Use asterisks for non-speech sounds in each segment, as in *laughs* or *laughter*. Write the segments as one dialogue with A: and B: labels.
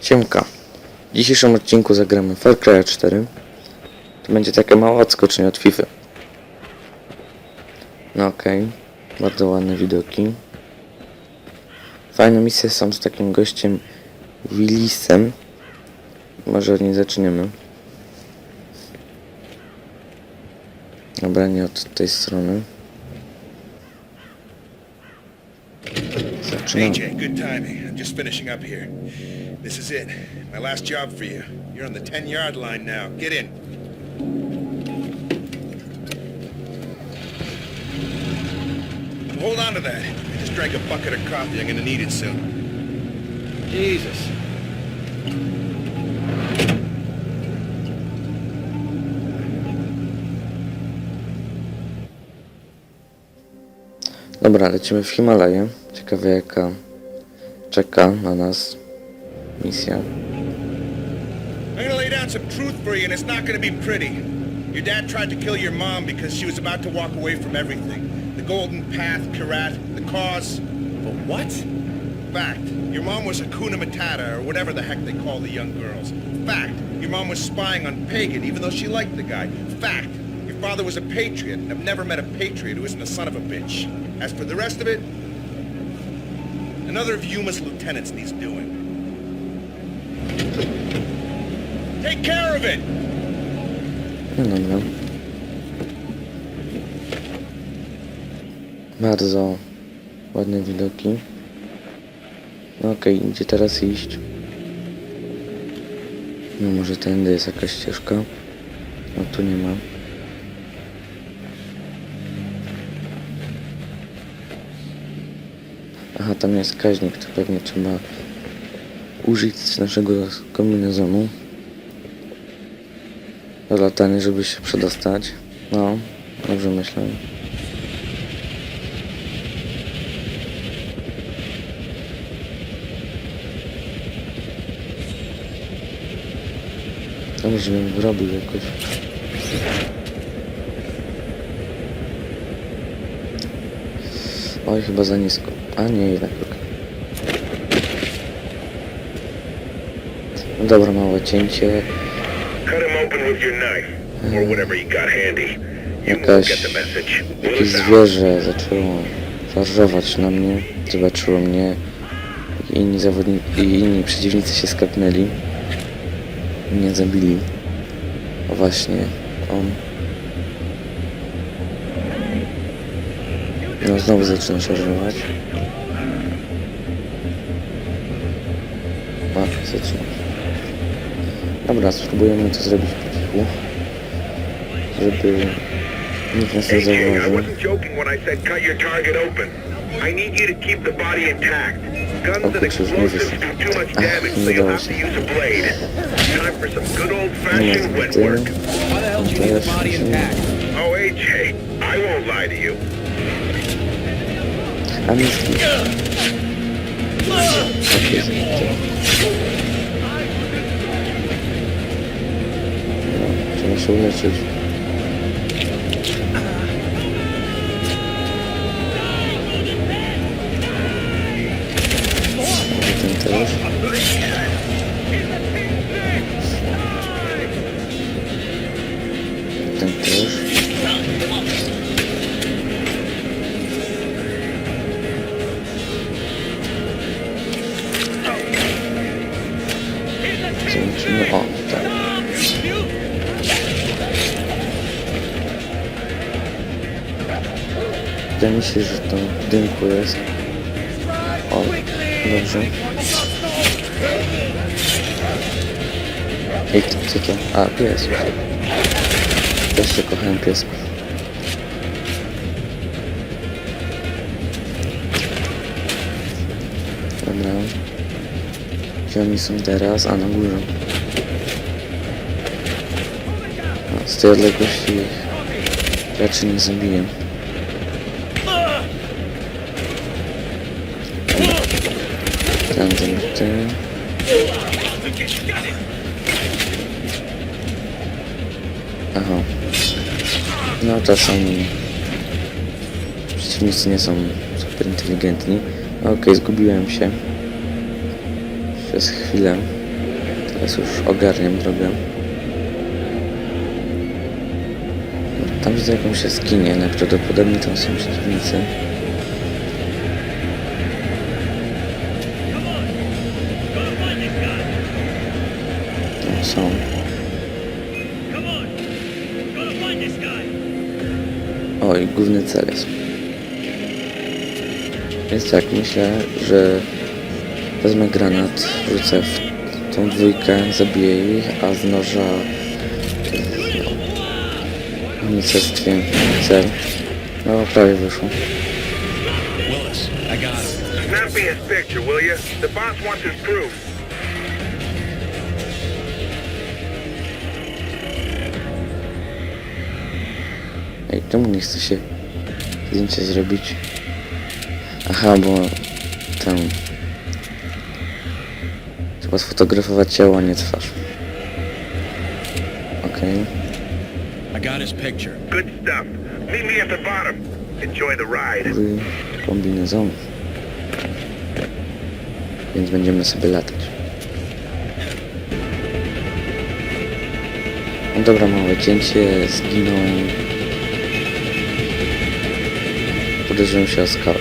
A: Siemka. W dzisiejszym odcinku zagramy Far Cry 4. To będzie takie małe odskoczenie od FIFA. No okej. Bardzo ładne widoki. Fajne misje są z takim gościem Willisem. Może od niej zaczniemy. Dobra, nie od tej strony. Zaczynamy.
B: AJ, good timing. I'm just finishing up here. This is it. My last job for you. You're on the 10 yard line now. Get in. Hold on to that. I just drank a bucket of coffee. I'm gonna need it soon.
C: Jesus.
A: Dobra, lecimy w Himalaję. Ciekawe jaka czeka na nas misja.
B: I'm gonna lay down some truth for you, and it's not gonna be pretty. Your dad tried to kill your mom because she was about to walk away from everything. The Golden Path, Karat, the cause.
C: But what?
B: Fact, your mom was a Kuna Matata, or whatever the heck they call the young girls. Fact, your mom was spying on Pagan, even though she liked the guy. Fact, your father was a patriot, and I've never met a patriot who isn't a son of a bitch. As for the rest of it, another of Yuma's lieutenants needs doing. Take care of it!
A: No dobra. Bardzo ładne widoki. No okej, gdzie teraz iść? No może tędy jest jakaś ścieżka. No tu nie ma. Aha, tam jest kaźnik, to pewnie trzeba użyć naszego kombinezonu do latania, żeby się przedostać. No, dobrze myślę. Dobrze, żebym wyrobił jakoś. Oj, chyba za nisko. A nie, jednak okej. No dobra, małe cięcie.
D: Cut him open with your knife, or whatever you got handy. You won't
A: Jakaś, jakieś zwierzę zaczęło szarżować na mnie, zobaczyło mnie i inni i inni przeciwnicy się skapnęli mnie zabili. O właśnie, on. No znowu zaczyna szarżować. A, zaczyna. Dobra, spróbujemy to zrobić po cichu, żeby nikt nas nie zauważył.
D: I need you to keep the body intact. Guns and
A: kurczę, już nie
D: explosives do too much
A: Ach,
D: damage,
A: nie
D: so you'll
A: udało
D: have to
A: się.
D: use a blade. Time for some good
A: Nie
D: old-fashioned
A: ma
D: wet
A: zbyty.
D: work.
C: Why the hell do you need the body intact?
D: Oh, AJ, I won't lie to you.
A: Tak jest. No, trzeba się, że to w dymku jest. O, dobrze. Ej, to, co to? A, pies. Też się kochałem piesków. Dobra. Gdzie oni są teraz? A, na górze. No, z tej odległości ich raczej nie zabiję. Ten, ten. Aha. No czasami przeciwnicy nie są super inteligentni. Okej, zgubiłem się. Przez chwilę. Teraz już ogarniam drogę. Tam widzę jakąś jaskinię, najprawdopodobniej tam są przeciwnicy. I główny cel jest. Więc tak, myślę, że wezmę granat, rzucę w tą dwójkę, zabiję ich, a z noża no, unicestwię cel. No, prawie wyszło.
C: Willis, I got him.
D: Snap me his picture, will you? The boss wants his proof.
A: Ej, czemu nie chce się zdjęcie zrobić? Aha, bo tam... Trzeba sfotografować ciało, a nie twarz. Okej.
C: I got his picture.
D: Good stuff. Meet me at the bottom. Enjoy the ride.
A: Okay. kombinezonów. Więc będziemy sobie latać. No dobra, małe cięcie, zginął. Uderzyłem się o skałę.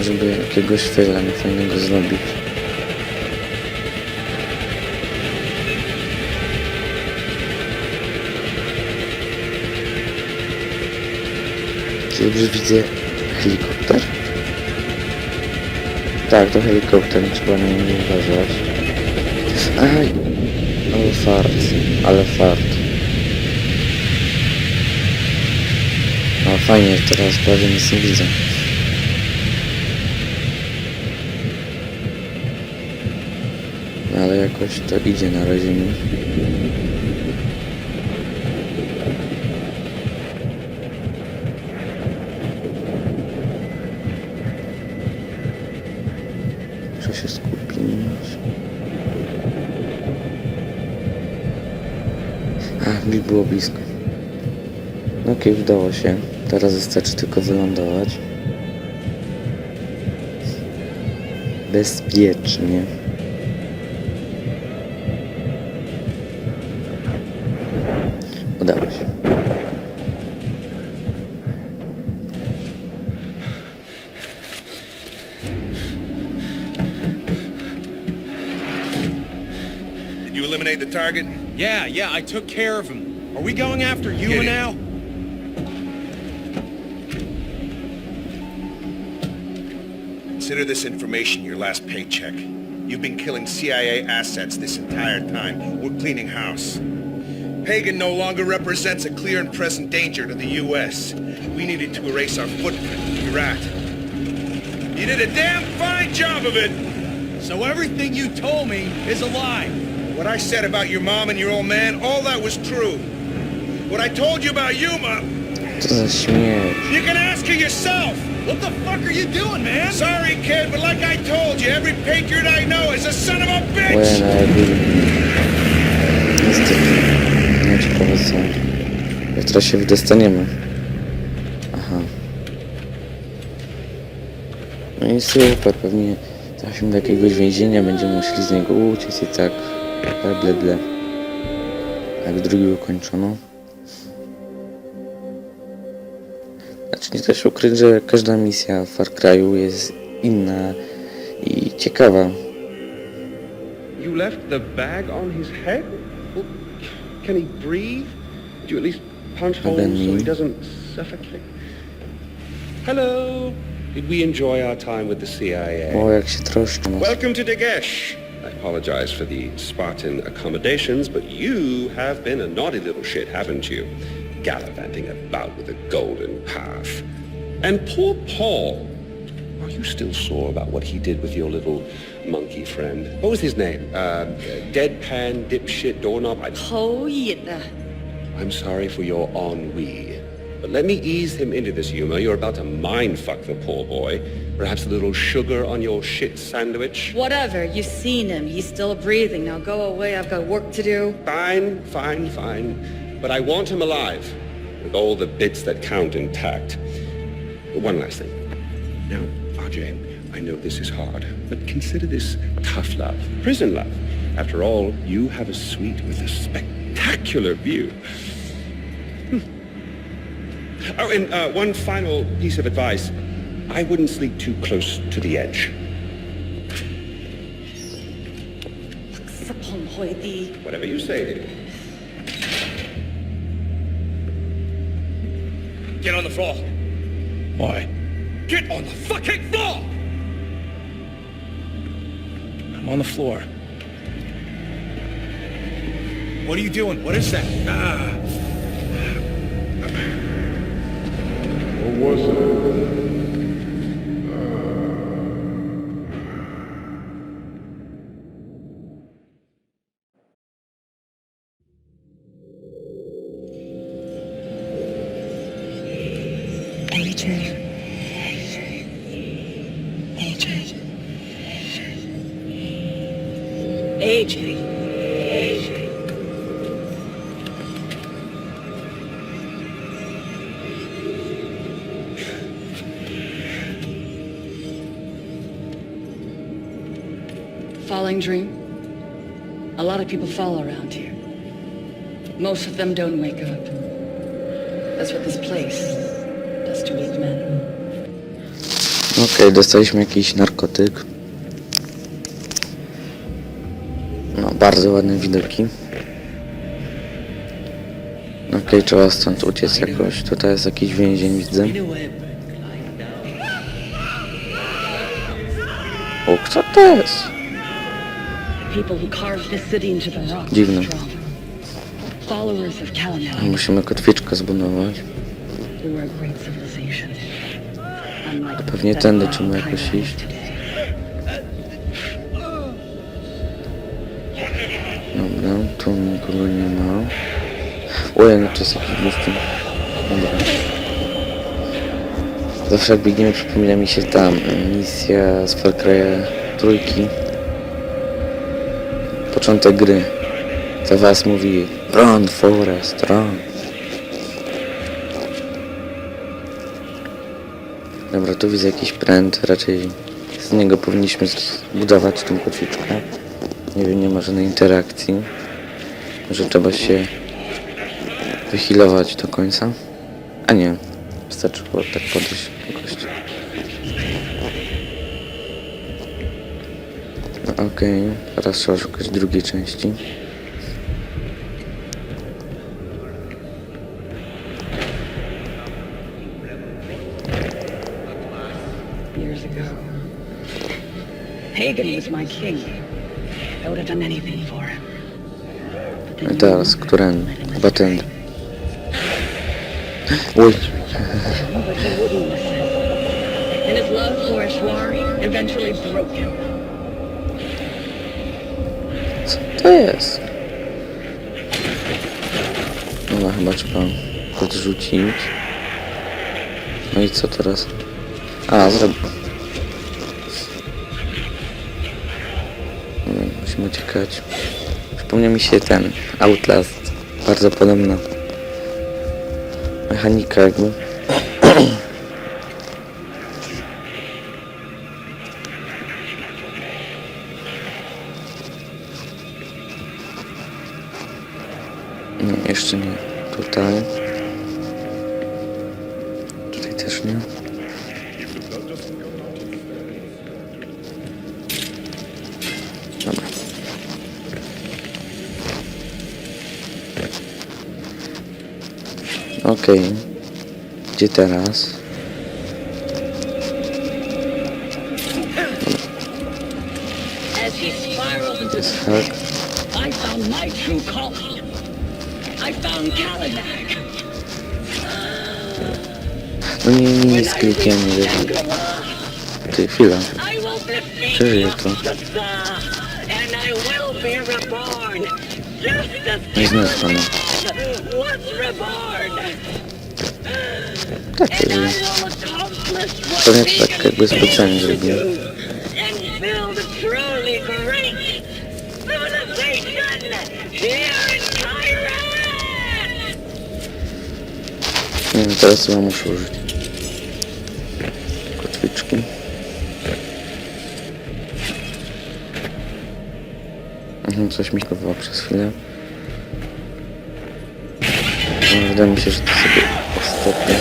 A: Żeby jakiegoś faila niefajnego zrobić. Czy dobrze widzę helikopter? Tak, to helikopter, trzeba na niego uważać. Aj! Ale fart, ale fart. No fajnie, teraz prawie nic nie widzę. No, ale jakoś to idzie na razie mi. A, mi było blisko. Okej, udało się. Teraz wystarczy tylko wylądować. Bezpiecznie.
C: Yeah, yeah, I took care of him. Are we going after Yuma now?
B: Consider this information your last paycheck. You've been killing CIA assets this entire time. We're cleaning house. Hagen no longer represents a clear and present danger to the U.S. We needed to erase our footprint in Iraq. You did a damn fine job of it!
C: So everything you told me is a lie.
B: What I said about your mom and your old man, all that was true. What I told you about Yuma,
A: Co za śmierć.
B: you can ask her yourself!
C: What the fuck are you doing, man?
B: Sorry, kid, but like I told you, every patriot I know is a son of a bitch!
A: Niestety. Nie. Jak teraz się wydostaniemy. Aha. No i super, pewnie trafimy do jakiegoś więzienia, będziemy musieli z niego uciec i tak. Ble, ble, ble. Jak drugi ukończono. Znaczy nie da się ukryć, że każda misja w Far Cry'u jest inna i ciekawa.
E: You left the bag on his head? Can he breathe? Did you at least punch holes so he doesn't suffocate? Hello. Did we enjoy our time with the CIA?
A: O, jak się nas.
E: Welcome to Dagesh. I apologize for the Spartan accommodations, but you have been a naughty little shit, haven't you? Gallivanting about with a golden calf. And poor Paul. Are you still sore about what he did with your little monkey friend? What was his name? Uh, deadpan, dipshit, doorknob? I...
F: Ho Yin.
E: I'm sorry for your ennui. But let me ease him into this humor. You're about to mindfuck the poor boy. Perhaps a little sugar on your shit sandwich?
F: Whatever, you've seen him. He's still breathing. Now go away, I've got work to do.
E: Fine, fine, fine. But I want him alive, with all the bits that count intact. One last thing. Now, RJ, I know this is hard, but consider this tough love, prison love. After all, you have a suite with a spectacular view. Hmm. Oh, and uh, one final piece of advice. I wouldn't sleep too close to the edge. Whatever you say,
C: Get on the floor.
B: Why?
C: Get on the fucking floor!
B: I'm on the floor.
C: What are you doing? What is that? Ah.
G: What was it?
F: Falling dream? A lot of people fall around here. Most of them don't wake up. That's what this place does to weak men.
A: Okej, dostaliśmy jakiś narkotyk. No, bardzo ładne widoki. Okej, trzeba stąd uciec jakoś. Tutaj jest jakiś więzień, widzę. O, kto to jest?
F: People who carved this city into the rock
A: Dziwne. Musimy kotwiczkę zbudować. Pewnie tędy trzeba jakoś iść. Dobra, tu nikogo nie ma. Ojej, no to jest jakiś. Dobra. Zawsze jak biegniemy przypomina mi się tam misja z Far Cry'a trójki. Początek gry. To was mówi Run Forest, run. Dobra, tu widzę jakiś pręt, raczej z niego powinniśmy zbudować tą kotwiczkę. Nie wiem, nie ma żadnej interakcji. Że trzeba się wychilować do końca. A nie, wystarczy było tak podejść do okej, teraz trzeba szukać drugiej części.
F: years ago. Hagen was my king. I would have done anything for him.
A: I teraz, którędy? Chyba tędy.
F: And his love for Ashwari eventually broke him.
A: To jest? Dobra, chyba trzeba podrzucić. No i co teraz? A, zrobię. Musimy uciekać. Przypomniał mi się ten Outlast. Bardzo podobna mechanika jakby. Jeszcze nie. Tutaj. Tutaj też nie. Dobra. Okej. Gdzie teraz?
F: As he spiraled into. I found my true calling. I found Kalanak.
A: No nie, nie, nie z klikiem, nie wiem. Ty, chwila.
F: I will defeat
A: Przeżyję to.
F: Lufthansa, and I will be reborn. Just as
A: Nie znam pana.
F: was reborn.
A: Tak, to jest... Pewnie to tak jakby specjalnie zrobił. Wiem, teraz chyba muszę użyć. Kotwiczki. Mhm, coś mi kowało przez chwilę. Wydaje mi się, że to sobie ostatnio.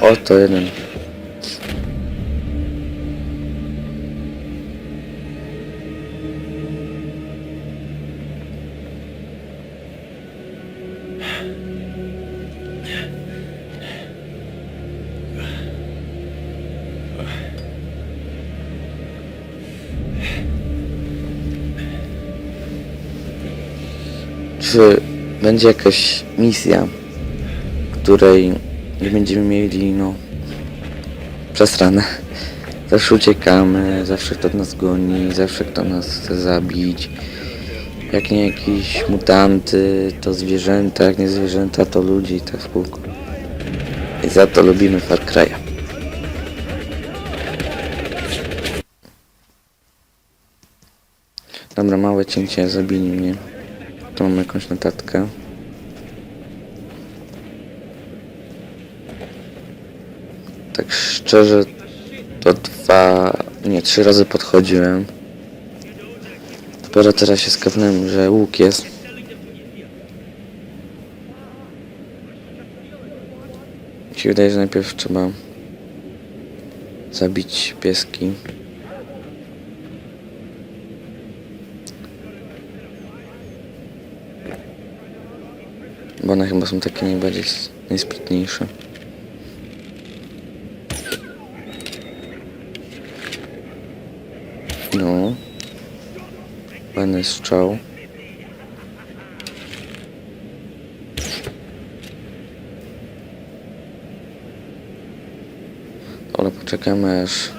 A: O, to jeden. Czy będzie jakaś misja, której będziemy mieli, no, przesrane. *laughs* Zawsze uciekamy, zawsze kto nas goni, zawsze kto nas chce zabić. Jak nie jakieś mutanty, to zwierzęta, jak nie zwierzęta, to ludzi i tak w kółko. I za to lubimy Far Cry'a. Dobra, małe cięcie, zabili mnie. Tu mamy jakąś notatkę. Tak szczerze, to dwa, nie, trzy razy podchodziłem. Dopiero teraz się skapnąłem, że łuk jest. Się wydaje, że najpierw trzeba zabić pieski. Bo one chyba są takie najbardziej najsprytniejsze. No. Fajny strzał. Ale poczekamy aż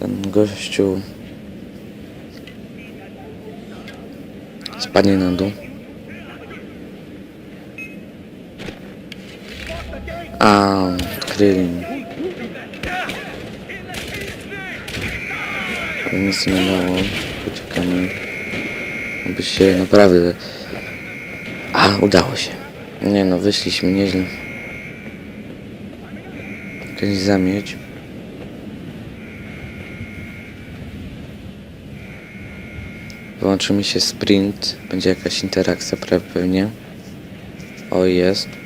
A: ten gościu spadnie na dół. A. Ale nic nie dało. Poczekamy. Aby się naprawdę... A, udało się. Nie no, wyszliśmy nieźle. Jakaś zamieć. Wyłączy mi się sprint. Będzie jakaś interakcja pewnie. O, jest.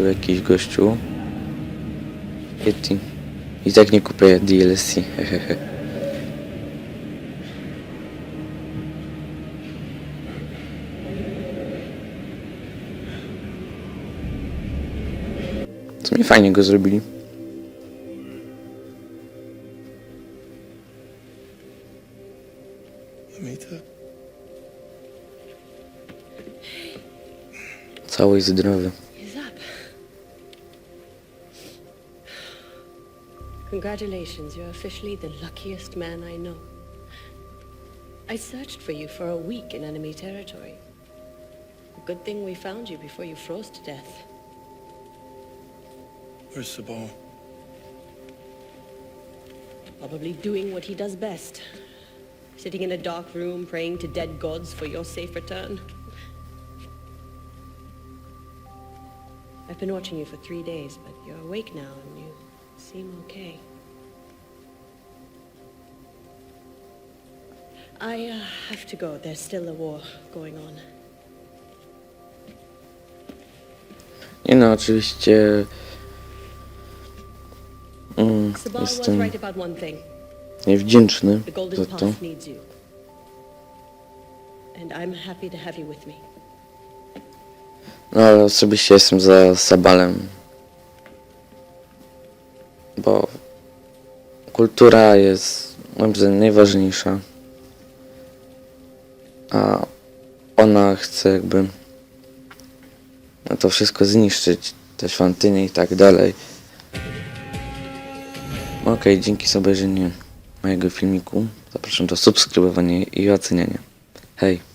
A: Tu jakiś gościu. Yeti. I tak nie kupię DLC, hehehe. *laughs* Co mi fajnie go zrobili. Cały zdrowy.
H: Congratulations, you're officially the luckiest man I know. I searched for you for a week in enemy territory. A Good thing we found you before you froze to death.
C: Where's Sabal?
H: Probably doing what he does best. Sitting in a dark room praying to dead gods for your safe return. I've been watching you for three days, but you're awake now and you seem okay. I uh, have to go. There's still a war going on.
A: Nie no, oczywiście... Mm,
H: Sabal was
A: jestem
H: right about one thing.
A: niewdzięczny
H: The Golden
A: za to.
H: Path needs you. And I'm happy to have you with me.
A: No ale osobiście jestem za Sabalem. Bo kultura jest moim zdaniem najważniejsza. Ona chce jakby to wszystko zniszczyć, te świątynie i tak dalej. Okej, dzięki za obejrzenie mojego filmiku. Zapraszam do subskrybowania i oceniania. Hej!